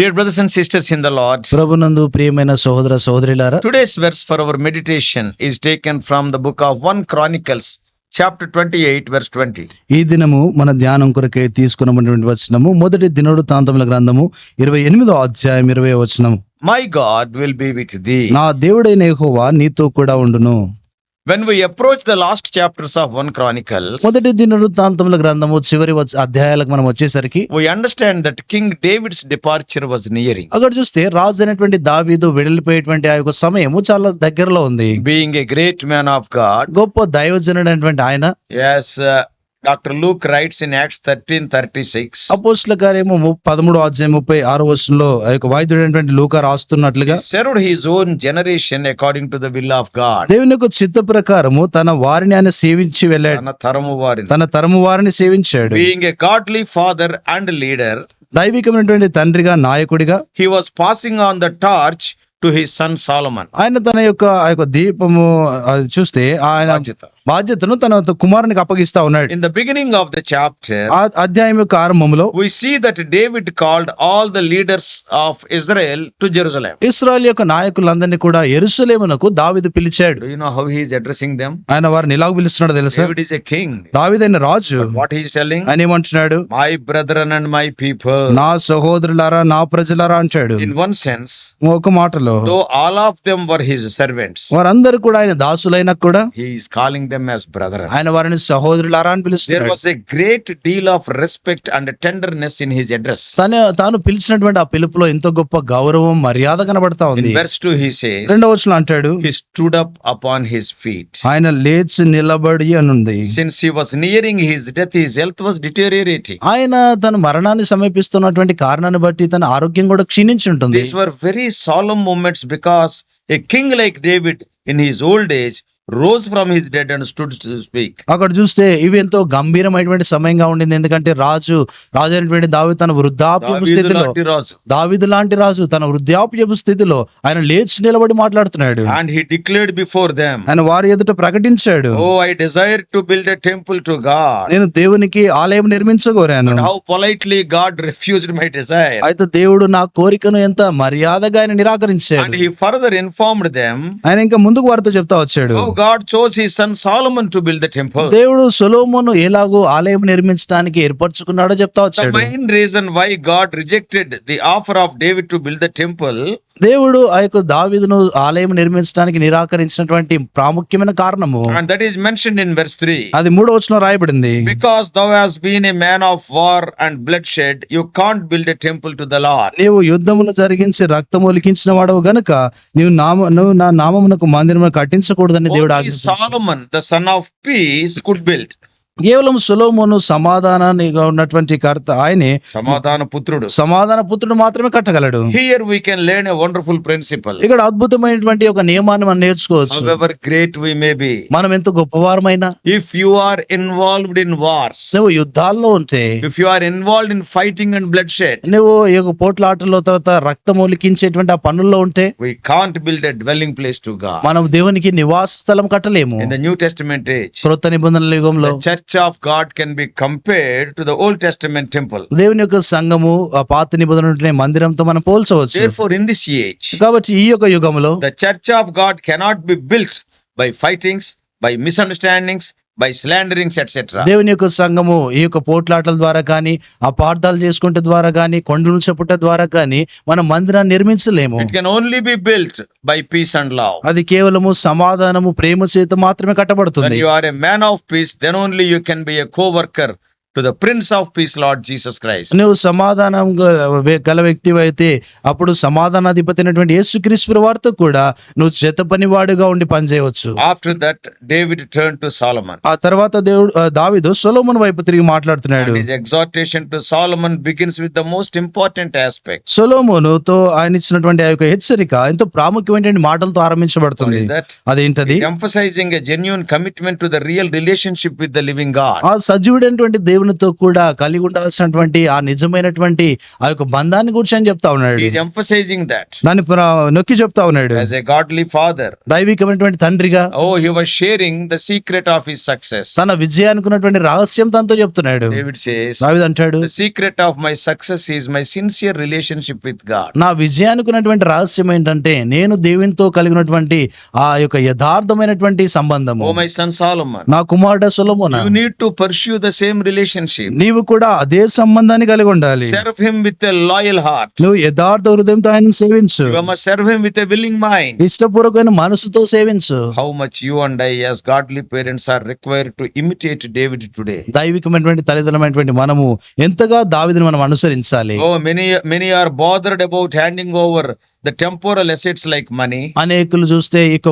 Dear brothers and sisters in the Lord ప్రభునందు ప్రియమైన సోదర సోదరి today's verse for our meditation is taken from the book of one Chronicles chapter twenty eight verse twenty ఈ దినము మన ధ్యానం కొరకే తీసుకున్నటువంటి వచనము మొదటి దినోడు తాంతముల గ్రంథము ఇరవై ఎనిమిదో అధ్యాయం ఇరవై వచనము. My God will be with the నా దేవుడైన నీతో కూడా ఉండును. When we approach the last chapters of one Chronicle మొదటి దిన వృత్తాంతముల గ్రంథము చివరి అధ్యాయాలకు మనం వచ్చేసరికి we understand that king David's departure was nearing అక్కడ చూస్తే రాజు అనేటువంటి దావీదు వెడలిపోయేటువంటి ఆ యొక్క సమయము చాలా దగ్గరలో ఉంది. Being a great man of God గొప్ప దైవజనుడు అనేటువంటి ఆయన as uh, Dr. Luke writes in Acts 13 36. అపోస్ల కార్యము ము- పదమూడో అధ్యాయం ముప్పై ఆరో యొక్క వాయిద్యుడైనటువంటి లూకా రాస్తున్నట్లుగా served his own generation according to the will of God. దేవుని యొక్క చిత్త ప్రకారము తన వారిని ఆయన సేవించి వెళ్ళాడు తన తరము వారిని తన తరము వారిని సేవించాడు being a godly father and leader, దైవికమైనటువంటి తండ్రిగా నాయకుడిగా he was passing on the torch to his son Solomon. ఆయన తన యొక్క ఆ యొక్క దీపము చూస్తే ఆయన. బాధ్యతను తన కుమారునికి అప్పగిస్తా ఉన్నాడు. In the beginning of the chapter అధ్యాయం యొక్క ఆరంభంలో we see that David called all the leaders of Israel to Jerusalem Israel యొక్క నాయకులందరినీ కూడా ఎరుసలేమునకు దావిదు పిలిచాడు. You know how he is addressing them ఆయన వారిని ఎలా పిలుస్తున్నాడు తెలుసా? డేవిడ్ ఇస్ ఎ కింగ్ దావీదైన రాజు వాట్ హి ఇస్ టెల్లింగ్ అని ఏమంటున్నాడు? My brother and my people నా సహోదరులారా నా ప్రజలారా అంటాడు. ఇన్ వన్ సెన్స్ ఒక మాటలో though all of them were his servants వారందరూ కూడా ఆయన దాసులైనా కూడా హి ఇస్ కాలింగ్ ఆయన వారిని సహోదరులారా అని పిలుస్తారు గ్రేట్ తాను పిలిచినటువంటి ఆ పిలుపులో ఎంతో గొప్ప గౌరవం మర్యాద కనబడతా ఉంది. రెండవ వచ్చిన అంటాడు he stood up upon his feet ఆయన లేచి నిలబడి అని ఉంది since he was nearing his death his health was deteriorating ఆయన తన మరణాన్ని సమీపిస్తున్నటువంటి కారణాన్ని బట్టి తన ఆరోగ్యం కూడా క్షీణించి ఉంటుంది this were very solemn moments because a king like David in his old age from his dead and stood to speak. అక్కడ చూస్తే ఇవి ఎంతో గంభీరమైనటువంటి సమయంగా ఉండింది ఎందుకంటే రాజు రాజు అయినటువంటి దావి తన వృద్ధాప్యపు దావీదు స్థితిలో రాజు. దావిదు లాంటి రాజు తన వృద్ధాప్యపు స్థితిలో ఆయన లేచి నిలబడి మాట్లాడుతున్నాడు And he declared before them, ఆయన వారి ఎదుట ప్రకటించాడు Oh, I desire to build a temple to God. నేను దేవునికి ఆలయం నిర్మించగోరాను How politely God refused my desire. అయితే దేవుడు నా కోరికను ఎంత మర్యాదగా ఆయన నిరాకరించాడు he further informed them ఆయన ఇంకా ముందుకు వారితో చెప్తా వచ్చాడు God chose his son Solomon to build the temple దేవుడు సొలోమోను ఎలాగో ఆలయం నిర్మించడానికి ఏర్పరచుకున్నాడో చెప్తా వచ్చాడు. Main reason why God rejected the offer of David to build the temple దేవుడు ఆ యొక్క దావిదును ఆలయం నిర్మించడానికి నిరాకరించినటువంటి ప్రాముఖ్యమైన కారణము. And that is mention in verse అది మూడో వచ్చిన రాయబడింది. Because thou has been a man of war and bloodshed you can't build a temple to the Lord నీవు యుద్ధమును జరిగించి రక్తము ఒలికించిన వాడవు గనుక నీవు నామ నువ్వు నా నామమునకు మందిరమును కట్టించకూడదని దేవుడు ఆగ్రహించాడు the son of peace could build కేవలం సులోమును సమాధానానికి ఉన్నటువంటి కర్త ఆయన సమాధాన పుత్రుడు. సమాధాన పుత్రుడు మాత్రమే కట్టగలడు. Here we can learn a wonderful principle ఇక్కడ అద్భుతమైనటువంటి ఒక నియమాన్ని మనం నేర్చుకోవచ్చు. Ever great we may be మనం ఎంత గొప్పవారమైనా if you are involved in wars నువ్వు యుద్ధాల్లో ఉంటే if you are involved in fighting and bloodshed నువ్వు ఈ పోట్ల ఆటలో తర్వాత రక్తమౌలికించేటువంటి ఆ పనుల్లో ఉంటే we can't build a dwelling place to గా మనం దేవునికి నివాస స్థలం కట్టలేము. న్యూ టెస్ట్మెంట్ ఏజ్ కృత నిబంధనల యుగంలో church church of God can be compared to the Old Testament temple దేవుని యొక్క సంఘము పాత నిబంధన మందిరంతో మనం పోల్చవచ్చు. ఫోర్ ఇన్ దిస్ ఏజ్ కాబట్టి ఈ యొక్క యుగంలో the church of God cannot be built by fightings by misunderstandings by slanderings etcetera దేవుని యొక్క సంఘము ఈ యొక్క పోట్లాటల ద్వారా కానీ ఆ పార్థాలు చేసుకుంటే ద్వారా కానీ కొండలు చెప్పుట ద్వారా కానీ మనం మందిరాన్ని నిర్మించలేము. It can only be built by peace and love అది కేవలము సమాధానము ప్రేమ చేత మాత్రమే కట్టబడుతుంది. You are a man of peace then only you can be a coworker to the prince of peace Lord Jesus Christ నువ్వు సమాధానం గల వ్యక్తి అయితే అప్పుడు సమాధానాధిపతి అయినటువంటి యేసు క్రీస్పుర వారితో కూడా నువ్వు చేత పనివాడుగా ఉండి పనిచేయవచ్చు. After that David turn to Solomon ఆ తర్వాత దేవుడు దావిదు సోలోమన్ వైపు తిరిగి మాట్లాడుతున్నాడు. Exhortation to Solomon begins with the most important aspect Solomon తో ఆయన ఇచ్చినటువంటి ఆ యొక్క హెచ్చరిక ఎంతో ప్రాముఖ్యమైన మాటలతో ఆరంభించబడుతుంది. అదేంటది? Emphasising a genuine commitment to the real relationship with the living God ఆ సజీవుడైనటువంటి దేవుడు దేవునితో కూడా కలిగి ఉండాల్సినటువంటి ఆ నిజమైనటువంటి ఆ యొక్క బంధాన్ని గురించి అని చెప్తా ఉన్నాడు. దాన్ని నొక్కి చెప్తా ఉన్నాడు. గాడ్లీ ఫాదర్ దైవికమైనటువంటి తండ్రిగా. ఓ యువ sharing the secret of his success తన విజయానికి ఉన్నటువంటి రహస్యం తనతో చెప్తున్నాడు. అంటాడు secret of my success is my sincere relationship with God నా విజయానికి ఉన్నటువంటి రహస్యం ఏంటంటే నేను దేవునితో కలిగి ఉన్నటువంటి ఆ యొక్క యథార్థమైనటువంటి సంబంధం ఓ మై సన్ సాలమన్ నా కుమారుడ సులమోన? Need to pursue the same relation relationship నీవు కూడా అదే సంబంధాన్ని కలిగి ఉండాలి. Serve him with loyal heart నువ్వు యథార్థ హృదయంతో ఆయన సేవించు. Serve him with willing mind ఇష్టపూర్వకమైన మనసుతో సేవించు. How much you and I as godly parents are require to imitate David today దైవికమైనటువంటి తల్లిదండ్రులమైనటువంటి మనము ఎంతగా దావిదని మనం అనుసరించాలి. ఓ many many are bothered about handing over the temporal assets like money అనేకులు చూస్తే ఇక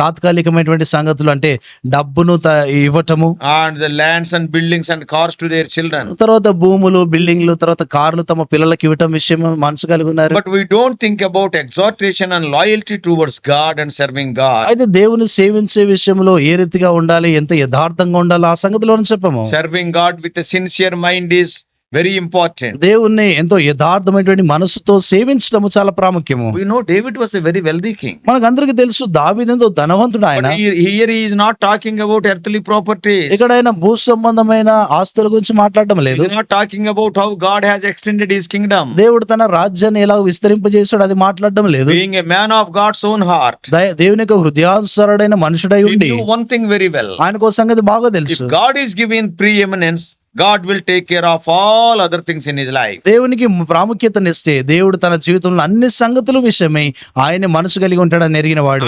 తాత్కాలికమైనటువంటి సంగతులు అంటే డబ్బును ఇవ్వటము. And the lands and buildings and cars to their children తర్వాత భూములు బిల్డింగ్లు తర్వాత కార్లు తమ పిల్లలకి ఇవ్వటం విషయం మనసు కలిగి ఉన్నారు. But we don't think about exaltation and loyalty towards God and serving God అయితే దేవుని సేవించే విషయంలో ఏ రీతిగా ఉండాలి ఎంత యథార్థంగా ఉండాలి ఆ సంగతిలో చెప్పము. Serving God with sincere mind is very important దేవుణ్ణి ఎంతో యథార్థమైనటువంటి మనసుతో సేవించడం చాలా ప్రాముఖ్యము. You know David was a very wealthy king మనకు అందరికి తెలుసు దావీదు ఎంతో ధనవంతుడు ఆయన. Here is not talking about earthly property ఇక్కడ ఆయన భూ సంబంధమైన ఆస్తుల గురించి మాట్లాడడం లేదు. Not talking about how God has extended his kingdom దేవుడు తన రాజ్యాన్ని ఎలా విస్తరింపజేసాడు అది మాట్లాడడం లేదు. Being a man of God's own heart దేవుని యొక్క హృదయానుసారుడైన మనుషుడై ఉండి వన్ థింగ్ వెరీ వెల్ ఆయన కోసం బాగా తెలుసు. God is giving preeminence God will take care of all other things in his life దేవునికి ప్రాముఖ్యతనిస్తే దేవుడు తన జీవితంలో అన్ని సంగతుల విషయమై ఆయన మనసు కలిగి ఉంటాడని ఎరిగిన వాడు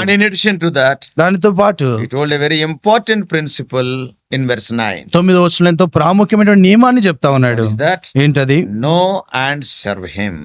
దానితో పాటు it very important principle in verse nine తొమ్మిది వచ్చిన ఎంతో ప్రాముఖ్యమైన నియమాన్ని చెప్తా ఉన్నాడు. దాట్ ఏంటది? నో అండ్ సర్వ్ హిమ్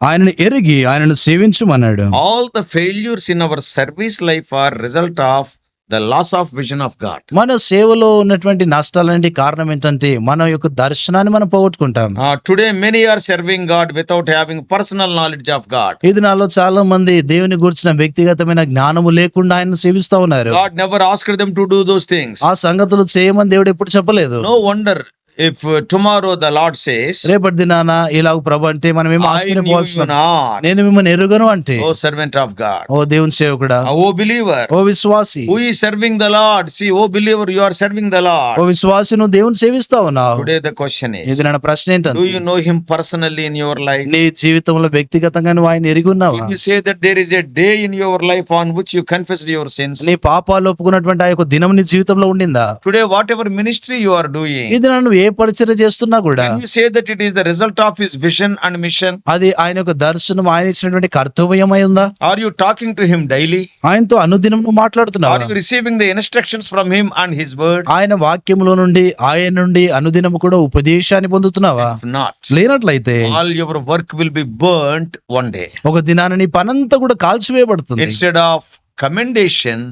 ఆయన ఎరిగి ఆయనను సేవించమన్నాడు. All the failures in our service life are result of the loss of vision of God మన సేవలో ఉన్నటువంటి నష్టాలంటే కారణం ఏంటంటే మన యొక్క దర్శనాన్ని మనం పోగొట్టుకుంటాం. Today many are serving God without having personal knowledge of God ఇది నాలో చాలా మంది దేవుని గురించిన వ్యక్తిగతమైన జ్ఞానము లేకుండా ఆయన సేవిస్తా ఉన్నారు. God never ask to do those things ఆ సంగతులు చేయమని దేవుడు ఎప్పుడు చెప్పలేదు. No wonder if tomorrow the Lord says రేపటి దినాన ఇలా ప్రభు అంటే మనం ఏం ఆశ్చర్య నేను మిమ్మల్ని ఎరుగను అంటే O servant of God O దేవుని సేవకుడా? ఓ బిలీవర్ ఓ విశ్వాసి who is serving the Lord C O believer you are serving the Lord O విశ్వాసి నువ్వు దేవుని సేవిస్తావు నా టుడే ద క్వశ్చన్ ఇస్ ఇది నన్న ప్రశ్న ఏంటంటే do you know him personally in your life నీ జీవితంలో వ్యక్తిగతంగా నువ్వు ఆయన ఎరిగి you say that there is a day in your life on which you confess your sins నీ పాపాలు ఒప్పుకున్నటువంటి ఆ యొక్క దినం నీ జీవితంలో ఉండిందా? Today whatever ministry you are doing ఇది నన్ను పరిచయం చేస్తున్నా కూడా it is result of his vision and mission అది ఆయన యొక్క దర్శనం ఆయన ఇచ్చినటువంటి కర్తవ్యం అయి ఉందా? Are you talking to him daily ఆయనతో అనుదినం మాట్లాడుతున్నా are receiving the instructions from him and his word ఆయన వాక్యంలో నుండి ఆయన నుండి అనుదినం కూడా ఉపదేశాన్ని పొందుతున్నావా? నాట్ లేనట్లయితే all your work will be burnt one day ఒక దినాన పనంతా కూడా కాల్చివేయబడుతుంది. Instead of commendation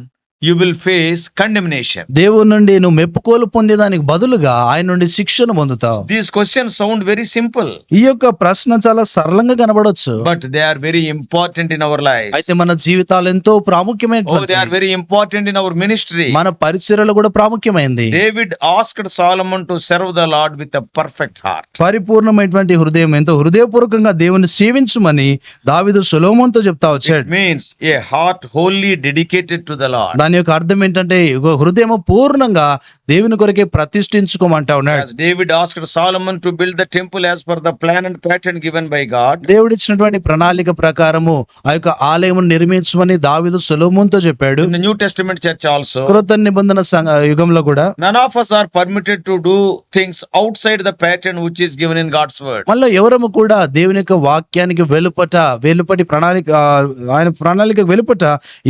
you will face condemnation దేవుడి నుండి నువ్వు మెప్పుకోలు పొందేదానికి బదులుగా ఆయన నుండి శిక్షణ పొందుతావు. These question sound very simple ఈ యొక్క ప్రశ్న చాలా సరళంగా కనబడొచ్చు. But they are very important in our life అయితే మన జీవితాలు ఎంతో ప్రాముఖ్యమైన they very important in our ministry మన పరిచయలు కూడా ప్రాముఖ్యమైనది David asked Solomon to serve the Lord with perfect heart పరిపూర్ణమైనటువంటి హృదయం ఎంతో హృదయపూర్వకంగా దేవుని సేవించమని దావిదు సులోమంతో చెప్తా వచ్చాడు. Means a heart wholly dedicated to the Lord దాని యొక్క అర్థం ఏంటంటే హృదయం పూర్ణంగా దేవుని కొరకే ప్రతిష్ఠించుకోమంటా ఉన్నాడు. దేవుడు ఇచ్చినటువంటి ప్రణాళిక ప్రకారము ఆ యొక్క ఆలయం నిర్మించమని దావిదు సులభం తో చెప్పాడు న్యూ టెస్టిమెంట్ చర్చ్ ఆల్సో కృత నిబంధన యుగంలో కూడా none of us are permitted to do things outside the pattern which is given in God's word మళ్ళీ ఎవరము కూడా దేవుని యొక్క వాక్యానికి వెలుపట వెలుపటి ప్రణాళిక ఆయన ప్రణాళిక వెలుపట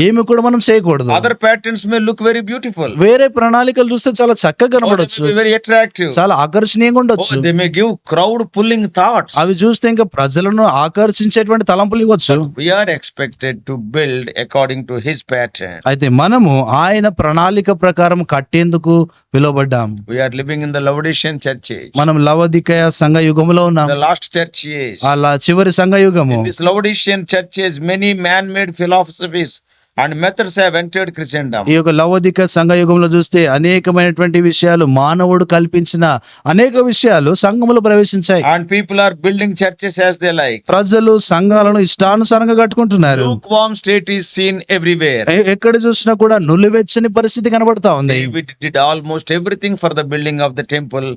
ఏమి కూడా మనం చేయకూడదు. Patterns may look very beautiful వేరే ప్రణాళికలు చూస్తే చాలా చక్కగా కనబడొచ్చు. వెరీ అట్రాక్టివ్ చాలా ఆకర్షణీయంగా ఉండొచ్చు. They may give crowd pulling thoughts అవి చూస్తే ఇంకా ప్రజలను ఆకర్షించేటువంటి తలంపులు ఇవ్వచ్చు. We are expected to build according to his pattern అయితే మనము ఆయన ప్రణాళిక ప్రకారం కట్టేందుకు పిలువబడ్డాం. We are living in the Laodicean church మనం లవదికయ సంఘ యుగంలో ఉన్నాం లాస్ట్ చర్చ్ అలా చివరి సంఘ యుగము this Laodicean church is many man made philosophies and methods వెంకటేట్ Christian ఈ యొక్క లవధిక సంఘ యుగంలో చూస్తే అనేకమైనటువంటి విషయాలు మానవుడు కల్పించిన అనేక విషయాలు సంఘములు ప్రవేశించాయి. And people are building churches as they like ప్రజలు సంఘాలను ఇష్టానుసారంగా కట్టుకుంటున్నారు. Lukewarm state is seen everywhere ఎక్కడ చూసినా కూడా నులివెచ్చని పరిస్థితి కనబడతా ఉంది. Almost everything for the building of the temple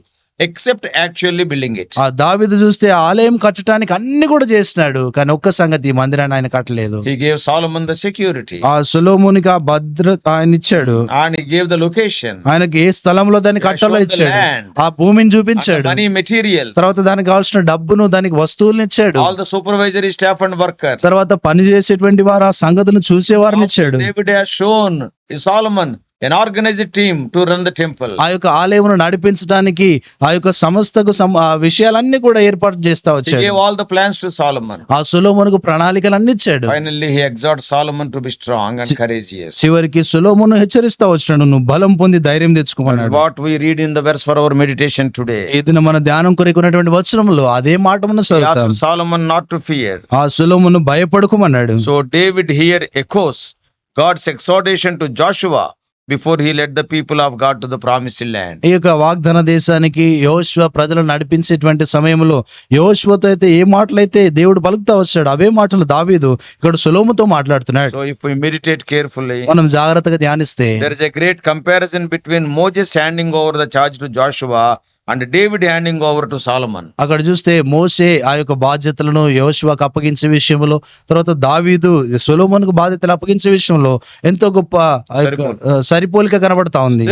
except actually building it ఆ దావిదు చూస్తే ఆలయం కట్టడానికి అన్ని కూడా చేసినాడు కానీ ఒక్క సంగతి మందిరాన్ని ఆయన కట్టలేదు. ఈ గేవ్ సాలమన్ ద సెక్యూరిటీ ఆ సొలోమోనికి ఆ భద్రత ఆయన ఇచ్చాడు. అండ్ గేవ్ ద లొకేషన్ ఆయనకి ఏ స్థలంలో దాన్ని కట్టాలో ఇచ్చాడు. ఆ భూమిని చూపించాడు. అని మెటీరియల్ తర్వాత దానికి కావాల్సిన డబ్బును దానికి వస్తువులను ఇచ్చాడు. All the supervisory staff and worker తర్వాత పని చేసేటువంటి వారు ఆ సంగతిని చూసేవారిని ఇచ్చాడు. David has shown An organized team to run the temple. ఆ యొక్క ఆలయమును నడిపించడానికి ఆ యొక్క సంస్థకు సం- విషయాలన్నీ కూడా ఏర్పాటు చేస్తా He వచ్చాడు gave all the plans to Solomon. ఆ సులోమునకు ప్రణాళికలన్నీ ఇచ్చాడు Finally, he exhorts Solomon to be strong and courageous. చివరికి సులోమును హెచ్చరిస్తా వచ్చినాడు నువ్వు బలం పొంది ధైర్యం తెచ్చుకోమన్నాడు what we read in the verse for our meditation today. ఈ దిన మన ధ్యానం కొరికున్నటువంటి వచనంలో అదే మాట మనం చదువుతాం Solomon not to fear. ఆ సులోమును భయపడుకోమన్నాడు So David here echoes God's exhortation to Joshua before he let the people of God to the promise land ఈ యొక్క వాగ్దాన దేశానికి యోశ్వ ప్రజలను నడిపించేటువంటి సమయంలో యోశ్వతో అయితే ఏ మాటలైతే దేవుడు పలుకుతా వచ్చాడు అవే మాటలు దావీదు ఇక్కడ సులోముతో మాట్లాడుతున్నాడు. సో ఇఫ్ మెడిటేట్ కేర్ఫుల్లీ మనం జాగ్రత్తగా ధ్యానిస్తే there is a great comparison between Moses handing over the charge to Joshua and David handing over to Solomon. అక్కడ చూస్తే మోసే ఆ యొక్క బాధ్యతలను యోశువకు అప్పగించే విషయంలో తర్వాత దావీదు సొలోమోనుకు బాధ్యతలు అప్పగించే విషయంలో ఎంతో గొప్ప సరిపోలిక కనబడతా ఉంది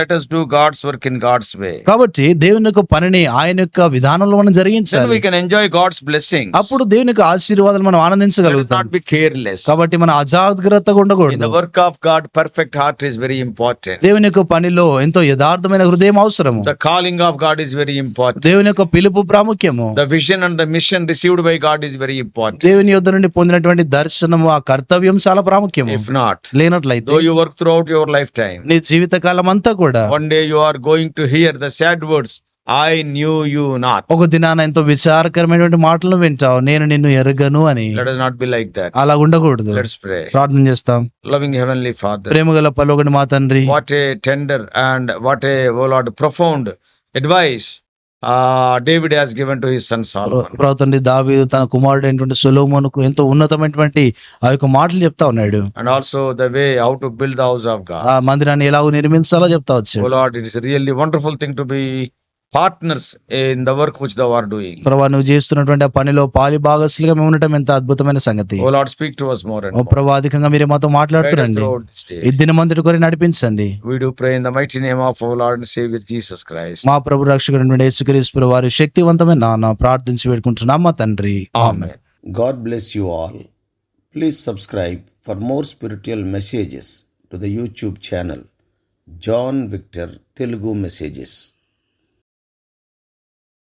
let us do God's work in God's way. కాబట్టి దేవుని యొక్క పనిని ఆయన యొక్క విధానంలో మనం జరిగించాలి enjoy God's blessings. అప్పుడు దేవుని యొక్క ఆశీర్వాదాలు మనం ఆనందించగలుగుతాం careless. కాబట్టి మన అజాగ్రత్తగా ఉండకూడదు work of God, perfect heart is very important. దేవుని యొక్క పనిలో ఎంతో యథార్థమైన హృదయం అవసరము The calling of God is very important దేవుని యొక్క పిలుపు ప్రాముఖ్యము. The vision and the mission received by God is very important దేవుని యొద్ నుండి పొందినటువంటి దర్శనము ఆ కర్తవ్యం చాలా ప్రాముఖ్యం ఇఫ్ నాట్ లేనట్లయితే though work throughout your life time నీ జీవిత కాలం అంతా కూడా one day you are going to hear the sad words I knew you not ఒక దినాన ఎంతో విచారకరమైనటువంటి మాటలు వింటావు నేను నిన్ను ఎరగను అని. Let not be like that అలా ఉండకూడదు. ప్రార్థన చేస్తాం. లవింగ్ హెవెన్లీ ఫాదర్ ప్రేమగల పలుగుని మా తండ్రి what a tender and what a O Lord profound advice David has given to his sons all దావి తన కుమారుడు అయినటువంటి సులోమోన్ ఎంతో ఉన్నతమైనటువంటి ఆ యొక్క మాటలు చెప్తా ఉన్నాడు. And also the way how to build house of మందిరాన్ని ఎలా నిర్మించాలో చెప్తా వచ్చాడు. O really wonderful thing to be partners in the work which they're doing ప్రభా నువ్వు చేస్తున్నటువంటి ఆ పనిలో పాలి భాగస్లుగా మేము ఉండటం ఎంత అద్భుతమైన సంగతి. O Lord speak to us more and ప్రభా అధికంగా మీరు మాతో మాట్లాడుతున్నారండి ఈ మంత్రి కొరి నడిపించండి. We do the mighty name of our Lord and saviour Jesus Christ మా ప్రభు రక్షకుడైన వారి శక్తివంతమైన నాన్న ప్రార్థించి వేడుకుంటున్నాం. మా తండ్రి. ఆమే God bless you all please subscribe for more spiritual messages to the YouTube channel John Victor Telugu messages